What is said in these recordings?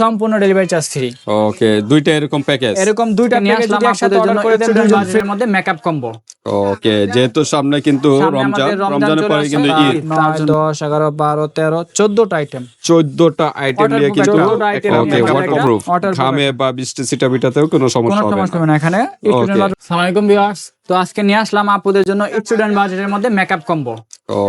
সম্পূর্ণ delivery charge free okay দুইটা এরকম প্যাকেজ এরকম দুইটা নিয়ে আসলাম একসাথে অর্ডার করে দেন ফ্রির মধ্যে মেকআপ কম্বো ওকে যেহেতু সামনে কিন্তু রমজান রমজানের পরে কিন্তু ঈদ। নয় দশ এগারো বারো তেরো চোদ্দটা আইটেম চোদ্দটা আইটেম নিয়ে কিন্তু ওকে একটা ঘামে বা বৃষ্টি সিটা বিটাতেও কোনো সমস্যা হবে সমস্যা না হবে না এখানে। Okay. সালাম আলাইকুম ভিউয়ার্স তো আজকে নিয়ে আসলাম আপুদের জন্য স্টুডেন্ট বাজেটের মধ্যে মেকআপ কম্বো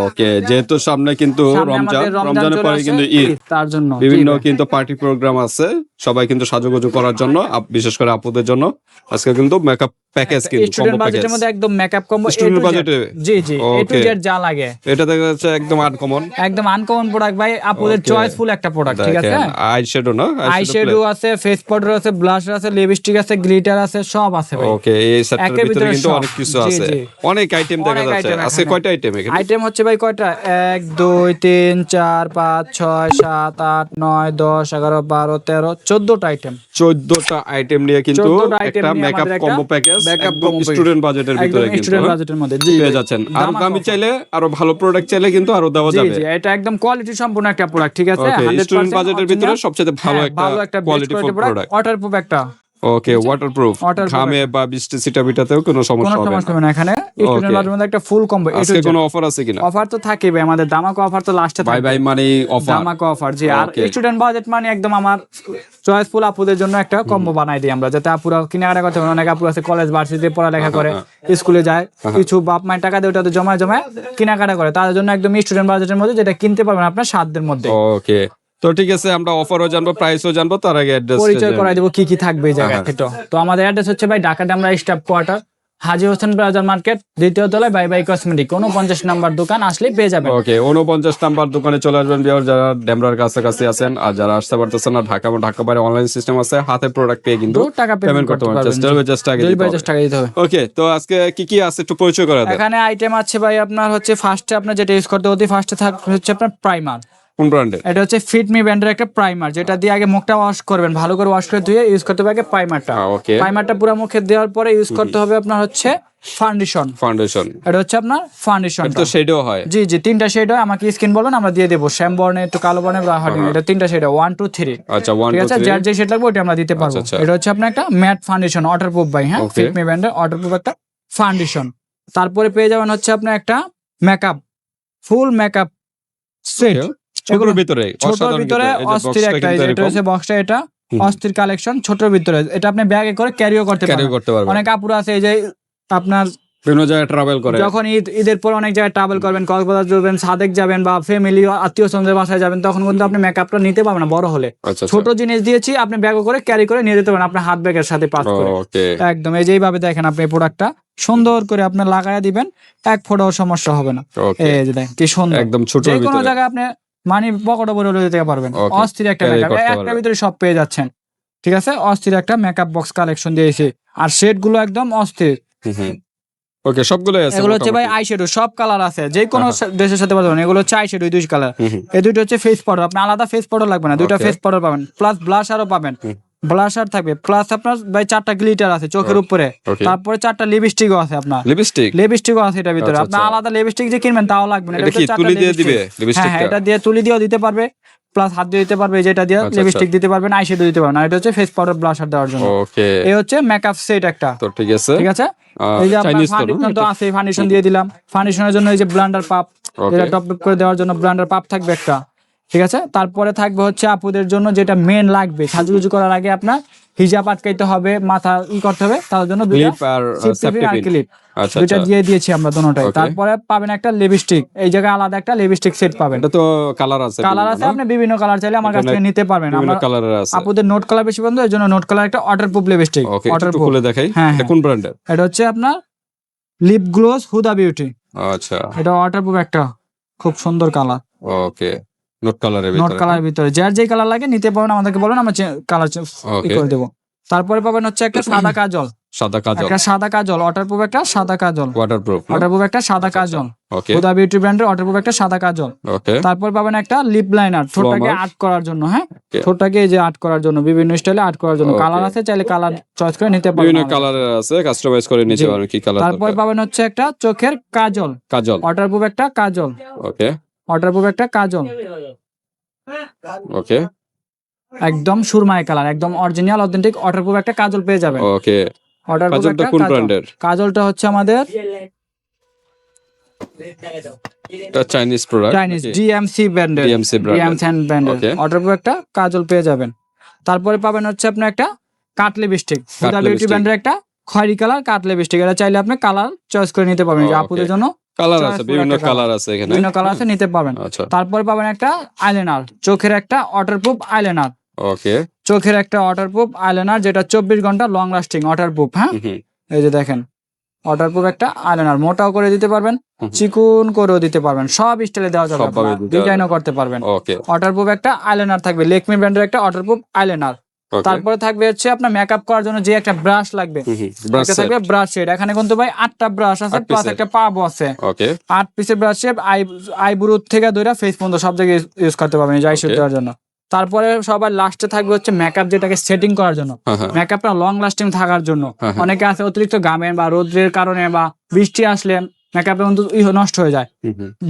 ওকে যেহেতু সামনে কিন্তু রমজান রমজানের পরে কিন্তু ঈদ। তার জন্য। বিভিন্ন কিন্তু পার্টি প্রোগ্রাম আছে। সবাই কিন্তু সাজুগুজু করার জন্য বিশেষ করে আপুদের জন্য। আজকে কিন্তু মেকআপ প্যাকেজ কিন্তু স্টুডেন্ট বাজেটের মধ্যে একদম মেকআপ কম্বো budget এ? জি জি এ টু জেড যা লাগে। এটা দেখা যাচ্ছে একদম আনকমন একদম আনকমন প্রোডাক্ট ভাই। আপুদের চয়েসফুল একটা প্রোডাক্ট ঠিক আছে? আই শ্যাডো না? আই শ্যাডো আছে ফেস পাউডার আছে ব্লাশার আছে লিপস্টিক আছে গ্লিটার আছে সব আছে ভাই। ওকে এই সেটটার একের ভিতরে কিন্তু সব। অনেক কিছু আছে? অনেক আইটেম দেখা যাচ্ছে। আছে কয়টা আইটেম এখানে? আইটেম হচ্ছে ভাই কয়টা? এক দুই তিন চার পাঁচ ছয় সাত আট নয় দশ এগারো বারো তেরো চোদ্দটা আইটেম চোদ্দটা আইটেম নিয়ে কিন্তু একটা মেকআপ কম্বো প্যাকেজ makeup একদম স্টুডেন্ট বাজেটের ভিতরে কিন্তু স্টুডেন্ট হ্যাঁ? বাজেটের মধ্যে। জি পেয়ে যাচ্ছেন। আর দামা চাইলে আরও ভালো প্রোডাক্ট চাইলে কিন্তু আরও দেওয়া যাবে। জি এটা একদম কোয়ালিটি সম্পূর্ণ একটা প্রোডাক্ট ঠিক আছে? 100% স্টুডেন্ট বাজেটের ভিতরে সবচেয়ে ভালো হ্যাঁ, একটা ভালো একটা কোয়ালিটি প্রোডাক্ট ওয়াটারপ্রুফ একটা ওকে ওয়াটারপ্রুফ ঘামে বা বৃষ্টি সিটা বিটাতেও কোনো সমস্যা হবে না এখানে। স্টুডেন্ট মধ্যে একটা ফুল কম্বো আজকে কোনো অফার আছে কিনা? অফার তো থাকে ভাই আমাদের দামাকো অফার তো লাস্টে বাই থাকে বাই মানে অফার দামাকো অফার জি। আর স্টুডেন্ট বাজেট মানে একদম আমার চয়েসফুল আপুদের জন্য একটা কম্বো বানাই দিই আমরা যাতে আপুরা কেনাকাটা করতে পারে অনেক আপু আছে কলেজ ভার্সিটিতে পড়ালেখা করে স্কুলে যায় কিছু বাপ মায়ের টাকা দিয়ে ওটাতে জমায় জমায় কেনাকাটা করে তাদের জন্য একদম স্টুডেন্ট বাজেটের মধ্যে যেটা কিনতে পারবেন আপনার সাধ্যের মধ্যে। ওকে তো ঠিক আছে আমরা অফারও জানব প্রাইসও জানব তার আগে অ্যাড্রেস পরিচয় করাই দেবো কি কি থাকবে এই জায়গায়। হ্যাঁ। তো আমাদের অ্যাড্রেস হচ্ছে ভাই ঢাকা ডামরা স্টাফ কোয়ার্টার হাজি হোসেন প্লাজার মার্কেট দ্বিতীয় তলায় বাই বাই কসমেটিক কোনো পঞ্চাশ নাম্বার দোকান আসলেই পেয়ে যাবেন। ওকে উনপঞ্চাশ নাম্বার দোকানে চলে আসবেন বিহার যারা ডেমরার কাছাকাছি আছেন আর যারা আসতে পারতেছেন না ঢাকা ঢাকা বাইরে অনলাইন সিস্টেম আছে হাতে প্রোডাক্ট পেয়ে কিন্তু টাকা পেমেন্ট করতে পারবেন। চার্জ টাকা দিতে হবে। ওকে তো আজকে কি কি আছে একটু পরিচয় করে এখানে আইটেম আছে ভাই আপনার হচ্ছে ফার্স্টে আপনার যেটা ইউজ করতে অতি ফার্স্টে থাকবে হচ্ছে আপনার প্রাইমার কোন ব্র্যান্ডের এটা হচ্ছে ফিটমি ব্র্যান্ডের একটা প্রাইমার যেটা দিয়ে আগে মুখটা ওয়াশ করবেন ভালো করে ওয়াশ করে ধুয়ে ইউজ করতে হবে আগে প্রাইমারটা ওকে প্রাইমারটা পুরো মুখে দেওয়ার পরে ইউজ করতে হবে আপনার হচ্ছে ফাউন্ডেশন ফাউন্ডেশন এটা হচ্ছে আপনার ফাউন্ডেশন তো শেডও হয়। জি জি তিনটা শেড হয় আমাকে স্ক্রিন বলবেন আমরা দিয়ে দেবো। শ্যাম বর্ণে একটু কালো বর্ণে বা হার্ডিং এটা তিনটা শেড ওয়ান টু থ্রি আচ্ছা ওয়ান ঠিক আছে? যার যে শেড লাগবে ওটা আমরা দিতে পারব। আচ্ছা, আচ্ছা। এটা হচ্ছে আপনার একটা matte foundation water proof by হ্যাঁ. ফিটমি ব্র্যান্ডের ওয়াটার প্রুফ একটা ফাউন্ডেশন তারপরে পেয়ে যাবেন হচ্ছে আপনার একটা মেকআপ ফুল মেকআপ সেট এগুলো ভিতরে ছোটর ভিতরে অস্থির একটা এটা হচ্ছে বক্সটা এটা অস্থির কালেকশন ছোটর ভিতরে। এটা আপনি ব্যাগে করে ক্যারিও করতে পারবেন। অনেক আছে এই যে আপনার বিভিন্ন জায়গায় ট্রাভেল করে। যখন ঈদ ঈদের পর অনেক জায়গায় ট্রাভেল করবেন কক্সবাজার যাবেন সাদেক যাবেন বা ফ্যামিলি আত্মীয় স্বজনের বাসায় যাবেন তখন কিন্তু আপনি মেকআপটা নিতে পারবেন না বড় হলে। আচ্ছা ছোট জিনিস দিয়েছি আপনি ব্যাগ করে ক্যারি করে নিয়ে যেতে পারেন আপনার হাত ব্যাগের সাথে পাস করে। একদম এই যেইভাবে দেখেন আপনি এই প্রোডাক্টটা সুন্দর করে আপনি লাগায় দিবেন এক ফোটাও সমস্যা হবে না। এই যে দেখেন কি সুন্দর। একদম ছোট যে কোনো জায়গায় আপনি মানি পকেটে ভরে লয়ে যেতে পারবেন। অস্থির একটা মেকআপ একটা ভিতরে সব পেয়ে যাচ্ছেন। ঠিক আছে? অস্থির একটা মেকআপ বক্স কালেকশন দিয়েছি আর শেডগুলো একদম অস্থির। ওকে সবগুলো আছে এগুলো হচ্ছে ভাই আই শেডো সব কালার আছে। যে কোনো ড্রেসের দেশের সাথে পাবেন এগুলো হচ্ছে আই শ্যাডো দুই কালার। এই দুটো হচ্ছে ফেস পাউডার আপনি আলাদা ফেস পাউডার লাগবে না। দুটো ফেস পাউডার পাবেন। প্লাস ব্লাশ আরও পাবেন। ব্লাশার থাকবে। প্লাস আপনার ভাই চারটা গ্লিটার আছে চোখের উপরে। তারপরে চারটা লিপস্টিকও আছে আপনার। লিপস্টিক লিপস্টিকও আছে এটার ভিতরে। আপনি আচ্ছা। আলাদা লিপস্টিক যে কিনবেন তাও লাগবে না। এটা কি তুলি দিয়ে দিবে হ্যাঁ হ্যাঁ এটা দিয়ে তুলি দিয়েও দিতে পারবে। প্লাস হাত দিয়ে দিতে পারবে যেটা দিয়ে আচ্ছা, লিপস্টিক আচ্ছা। দিতে পারবেন আইশ্যাডো দিতে পারবেন। আর এটা হচ্ছে ফেস পাউডার ব্লাশার দেওয়ার জন্য। ওকে এই হচ্ছে মেকআপ সেট একটা। তো ঠিক আছে। ঠিক আছে? এই যে আপনার তো আছে ফাউন্ডেশন দিয়ে দিলাম। ফাউন্ডেশনের জন্য এই যে ব্লান্ডার পাপ. যেটা টপ করে দেওয়ার জন্য ব্লান্ডার পাপ থাকবে একটা। ঠিক আছে? তারপরে থাকবে হচ্ছে আপুদের জন্য যেটা মেন লাগবে। সাজুগুজু করার আগে আপনার হিজাব আটকাইতে হবে মাথা ই করতে হবে তার জন্য দুইটা আচ্ছা আচ্ছা। দিয়ে দিয়েছি আমরা দোনোটাই তারপরে পাবেন একটা লিপস্টিক এই জায়গায় আলাদা একটা লিপস্টিক সেট পাবেন। এটা তো কালার আছে কালার আছে আপনি বিভিন্ন কালার চাইলে আমার কাছ থেকে নিতে পারবেন। আমরা কালারের আছে। আপুদের নোট কালার বেশি পছন্দ এই জন্য নোট কালার একটা water proof lipstick okay water proof খুলে দেখাই। হ্যাঁ, এটা হ্যাঁ। কোন ব্র্যান্ডের এটা হচ্ছে আপনার লিপ গ্লোস হুদা বিউটি আচ্ছা। এটা ওয়াটার প্রুফ একটা খুব সুন্দর কালার ওকে নোট কালারের নোট ভিতরে ভিতরে। যার যে কালার লাগে নিতে পারেন আমাদেরকে বলেন আমরা কালার. করে দেবো। তারপরে পাবেন হচ্ছে একটা সাদা কাজল। সাদা কাজল। একটা সাদা কাজল ওয়াটার প্রুফ একটা সাদা কাজল। ওয়াটারপ্রুফ ওয়াটার প্রুফ একটা সাদা কাজল। ওকে হুদা বিউটি ব্র্যান্ডের ওয়াটার প্রুফ একটা সাদা কাজল। ওকে তারপর পাবেন একটা লিপ লাইনার ঠোঁটটাকে. আর্ট করার জন্য হ্যাঁ. ঠোঁটটাকে এই যে আর্ট করার জন্য বিভিন্ন স্টাইলে আর্ট করার জন্য। কালার আছে চাইলে কালার চয়েস করে নিতে পারবেন বিভিন্ন কালারের আছে কাস্টমাইজ করে নিতে পারেন কি কালার তারপর পাবেন হচ্ছে একটা চোখের কাজল। কাজল। ওয়াটার প্রুফ একটা কাজল। ওকে ওয়াটার প্রুফ একটা কাজল। ওকে একদম সুরমাই কালার একদম অরিজিনাল অথেন্টিক ওয়াটারপ্রুফ একটা কাজল পেয়ে যাবেন। ওকে ওয়াটারপ্রুফ কাজলটা একটা কোন ব্র্যান্ডের কাজলটা হচ্ছে আমাদের এটা চাইনিজ প্রোডাক্ট চাইনিজ ডিএমসি ব্র্যান্ডের। ডিএমসি ব্র্যান্ডের Okay. ওয়াটারপ্রুফ একটা কাজল পেয়ে যাবেন। তারপরে পাবেন হচ্ছে আপনি একটা কাট লিপস্টিক বিউটি ব্র্যান্ডের একটা খয়েরি কালার কাট লিপস্টিক এটা চাইলে আপনি কালার চয়েস করে নিতে পারবেন। আপুদের জন্য কালার আছে বিভিন্ন কালার আছে এখানে। বিভিন্ন কালার আছে নিতে পারবেন। আচ্ছা। তারপরে পাবেন একটা আইলাইনার চোখের একটা ওয়াটারপ্রুফ আইলাইনার ওকে চোখের একটা ওয়াটারপ্রুফ আইলাইনার যেটা চব্বিশ ঘণ্টা লং লাস্টিং ওয়াটারপ্রুফ হ্যাঁ? এই যে দেখেন ওয়াটারপ্রুফ একটা আইলাইনার মোটাও করে দিতে পারবেন চিকুন করেও দিতে পারবেন সব স্টাইলে দেওয়া যাবে ডিজাইনও করতে পারবেন। ওয়াটারপ্রুফ একটা আইলাইনার থাকবে লেকমি ব্র্যান্ডের একটা ওয়াটারপ্রুফ আইলাইনার তারপরে থাকবে হচ্ছে আপনার মেকআপ করার জন্য যে একটা ব্রাশ লাগবে। থাকবে ব্রাশ শেড এখানে কিন্তু ভাই আটটা ব্রাশ আছে প্লাস একটা পাবো আছে। আট পিসের ব্রাশ শেপ আই আইব্রু থেকে ধরে ফেস পর্যন্ত সব জায়গায় ইউজ করতে পারবেন যাই শেড দেওয়ার জন্য। তারপরে সবার লাস্টে থাকবে হচ্ছে মেকআপ যেটাকে সেটিং করার জন্য। মেকআপটা লং লাস্টিং থাকার জন্য। হ্যাঁ, হ্যাঁ। অনেকে আছে অতিরিক্ত গামের বা রোদ্রের কারণে বা বৃষ্টি আসলে মেকআপে নষ্ট হয়ে যায়।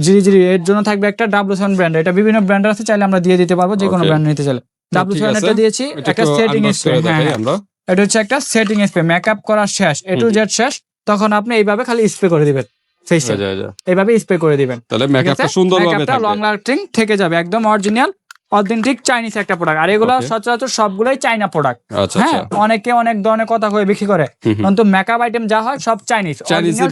জিরি জিরি এর জন্য থাকবে একটা ডাব্লু সেভেন ব্র্যান্ড এটা বিভিন্ন ব্র্যান্ড আছে চাইলে আমরা দিয়ে দিতে পারব যে কোনো ব্র্যান্ড নিতে চাইলে। ডাব্লু এটা দিয়েছি একটা সেটিং স্প্রে হ্যাঁ আমরা। এটা হচ্ছে একটা সেটিং স্প্রে মেকআপ করা শেষ এ টু জেড শেষ তখন আপনি এইভাবে খালি স্প্রে করে দিবেন ফেসে যা, যা। এইভাবে স্প্রে করে দিবেন। তাহলে মেকআপটা সুন্দরভাবে থাকবে। লং লাস্টিং থেকে যাবে একদম অরিজিনাল অথেন্টিক চাইনিজ একটা প্রোডাক্ট আর এগুলো. সচরাচর সবগুলোই চাইনা প্রোডাক্ট আচ্ছা হ্যাঁ আচ্ছা। অনেকে অনেক ধরনের কথা কয়ে বিক্রি করে। কিন্তু মেকআপ আইটেম যা হয় সব চাইনিজ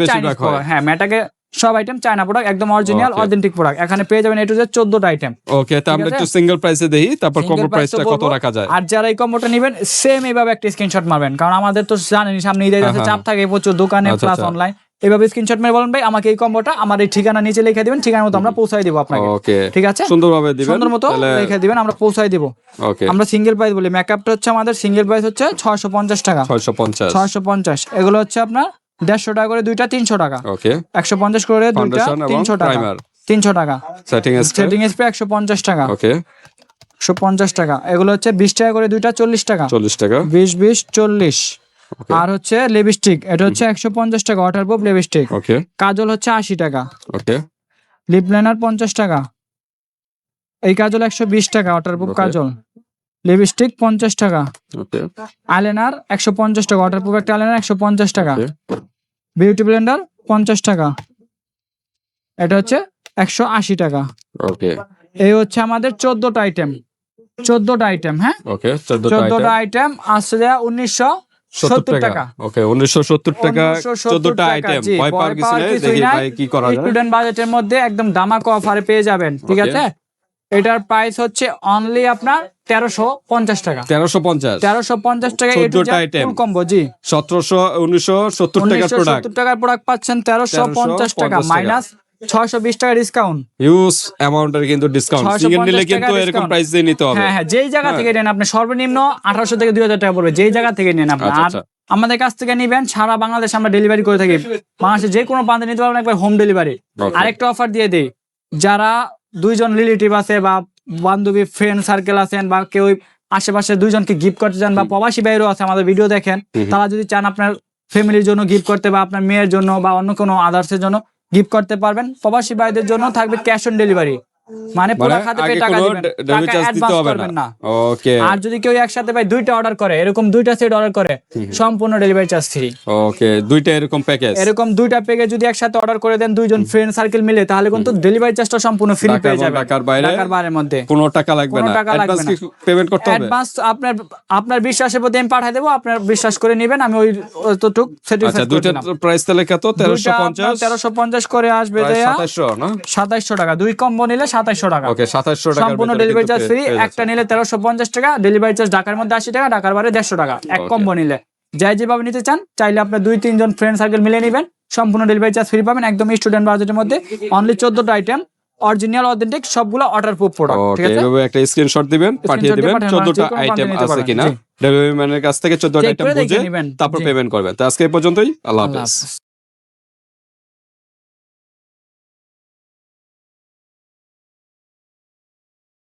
বেশিরভাগ হ্যাঁ। মেটাকে সব আইটেম চায়না প্রোডাক্ট একদম অরিজিনাল অথেন্টিক প্রোডাক্ট এখানে পেয়ে যাবেন এটু যে চোদ্দটা আইটেম ওকে তা আমরা একটু সিঙ্গেল প্রাইসে দেই তারপর কম্বো প্রাইসটা কত রাখা যায়? আর যারা এই কম্বোটা নেবেন সেম এইভাবে একটা স্ক্রিনশট মারবেন। কারণ আমাদের তো জানেন সামনে ঈদের হ্যাঁ, কাছে হ্যাঁ। চাপ থাকে প্রচুর দোকানে আচ্ছা, প্লাস আচ্ছা। অনলাইন এইভাবে স্ক্রিনশট মেরে বলেন ভাই আমাকে এই কম্বোটা আমার এই ঠিকানা নিচে লিখে দিবেন ঠিকানা মতো আমরা পৌঁছাই দিব আপনাকে। ওকে ঠিক আছে? সুন্দরভাবে দিবেন সুন্দর মতো লিখে দিবেন আমরা পৌঁছাই দিব। ওকে আমরা সিঙ্গেল প্রাইস বলি মেকআপটা হচ্ছে আমাদের সিঙ্গেল প্রাইস হচ্ছে ছয়শো পঞ্চাশ টাকা। 650 ছয়শো পঞ্চাশ। এগুলো হচ্ছে আপনার দেড়শো টাকা করে দুইটা তিনশো টাকা। ওকে একশো পঞ্চাশ করে দুইটা তিনশো টাকা। তিনশো টাকা। সেটিং সেটিং স্প্রে একশো পঞ্চাশ টাকা। ওকে একশো পঞ্চাশ টাকা। এগুলো হচ্ছে বিশ টাকা করে দুইটা চল্লিশ টাকা। 40 টাকা। বিশ বিশ চল্লিশ। আর হচ্ছে লিপস্টিক এটা হচ্ছে একশো পঞ্চাশ টাকা ওয়াটার প্রুফ লিপস্টিক ওকে কাজল হচ্ছে আশি টাকা। ওকে লিপ লাইনার পঞ্চাশ টাকা। এই কাজল একশো বিশ টাকা ওয়াটার প্রুফ কাজল। লিপস্টিক পঞ্চাশ টাকা। ওকে আইলাইনার একশো পঞ্চাশ টাকা ওয়াটার প্রুফ একটা আইলাইনার একশো পঞ্চাশ টাকা. বিউটি ব্লেন্ডার পঞ্চাশ টাকা। এটা হচ্ছে একশো আশি টাকা। ওকে এই হচ্ছে আমাদের চোদ্দটা আইটেম চোদ্দটা আইটেম হ্যাঁ? ওকে 14 চোদ্দটা আইটেম আসছে যা উনিশশো সত্তর টাকা। টাকা। ওকে 1970 টাকা 1970 14টা টাকা, আইটেম ভয় পাওয়ার কিছু নেই কিছুই দেখি নাই। ভাই কি করা যায়। স্টুডেন্ট বাজেটের মধ্যে একদম দামাকো অফারে পেয়ে যাবেন ঠিক আছে? এটার প্রাইস হচ্ছে অনলি আপনার তেরোশো পঞ্চাশ টাকা। 1350 তেরোশো পঞ্চাশ টাকা 14টা item। কম্বো জি। 1700 1970 টাকার প্রোডাক্ট সত্তর টাকার প্রোডাক্ট পাচ্ছেন তেরোশো পঞ্চাশ টাকা টাকা। মাইনাস ছয়শো বিশ টাকা ডিসকাউন্ট হিউজ অ্যামাউন্টের কিন্তু ডিসকাউন্ট সিঙ্গেল নিলে কিন্তু এরকম প্রাইস দিয়ে নিতে হবে। হ্যাঁ হ্যাঁ যেই জায়গা হ্যাঁ। থেকে নেন আপনি সর্বনিম্ন আঠারোশো থেকে দুই হাজার টাকা পড়বে যেই জায়গা থেকে নেন আপনি। আচ্ছা আর আচ্ছা। আমাদের কাছ থেকে নিবেন সারা বাংলাদেশ আমরা ডেলিভারি করে থাকি। বাংলাদেশে যে কোনো প্রান্তে নিতে পারবেন একবার হোম ডেলিভারি আরেকটা অফার দিয়ে দেই যারা দুইজন রিলেটিভ আছে বা বান্ধবী ফ্রেন্ড সার্কেল আছেন বা কেউ আশেপাশে দুইজনকে গিফট করতে চান বা প্রবাসী বাইরেও আছে আমাদের ভিডিও দেখেন। তারা যদি চান আপনার ফ্যামিলির জন্য গিফট করতে বা আপনার মেয়ের জন্য বা অন্য কোনো আদার্সের জন্য গিফট করতে পারবেন। প্রবাসী বাইদের জন্য থাকবে ক্যাশ অন ডেলিভারি মানে পুরো মানে খাতে পেয়ে টাকা দিবেন টাকা অ্যাডভান্স করবেন না। ওকে আর যদি কেউ একসাথে ভাই দুইটা অর্ডার করে এরকম দুইটা সেট অর্ডার করে সম্পূর্ণ ডেলিভারি চার্জ ফ্রি ওকে দুইটা এরকম প্যাকেজ এরকম দুইটা প্যাকেজ যদি একসাথে অর্ডার করে দেন দুইজন ফ্রেন্ড সার্কেল মিলে তাহলে কিন্তু ডেলিভারি চার্জটা সম্পূর্ণ ফ্রি পেয়ে যাবেন। ঢাকার বাইরে বাইরের মধ্যে। কোনো টাকা লাগবে না। অ্যাডভান্স কি পেমেন্ট করতে হবে? অ্যাডভান্স আপনার আপনার বিশ্বাসের প্রতি আমি পাঠিয়ে দেবো আপনার বিশ্বাস করে নেবেন আমি ওই অতটুক আচ্ছা দুইটা প্রাইস তাহলে কত? 1350 তেরোশো পঞ্চাশ করে আসবে দেয়া। 2700 না? সাতাইশশো টাকা। দুই কম্বো নিলে সাতাইশশো টাকা। ওকে 2700 টাকা সম্পূর্ণ ডেলিভারি চার্জ ফ্রি একটা নিলে তেরোশো পঞ্চাশ টাকা ডেলিভারি চার্জ ঢাকার মধ্যে আশি টাকা ঢাকার বাইরে দেড়শো টাকা। এক. কম্বো নিলে। যাই যেভাবে নিতে চান চাইলে আপনার দুই তিনজন ফ্রেন্ড সার্কেল মিলে নেবেন। সম্পূর্ণ ডেলিভারি চার্জ ফ্রি পাবেন একদম স্টুডেন্ট বাজেটের মধ্যে। অনলি চোদ্দটা আইটেম অরিজিনাল অথেন্টিক সবগুলো ওয়াটার প্রুফ প্রোডাক্ট ঠিক আছে? এভাবে একটা স্ক্রিনশট দিবেন পাঠিয়ে দিবেন। পাঠান, 14টা আইটেম আছে কিনা। ডেলিভারি ম্যানের কাছ থেকে 14টা Check আইটেম বুঝে তারপর পেমেন্ট করবেন। তো আজকে এই পর্যন্তই আল্লাহ হাফেজ।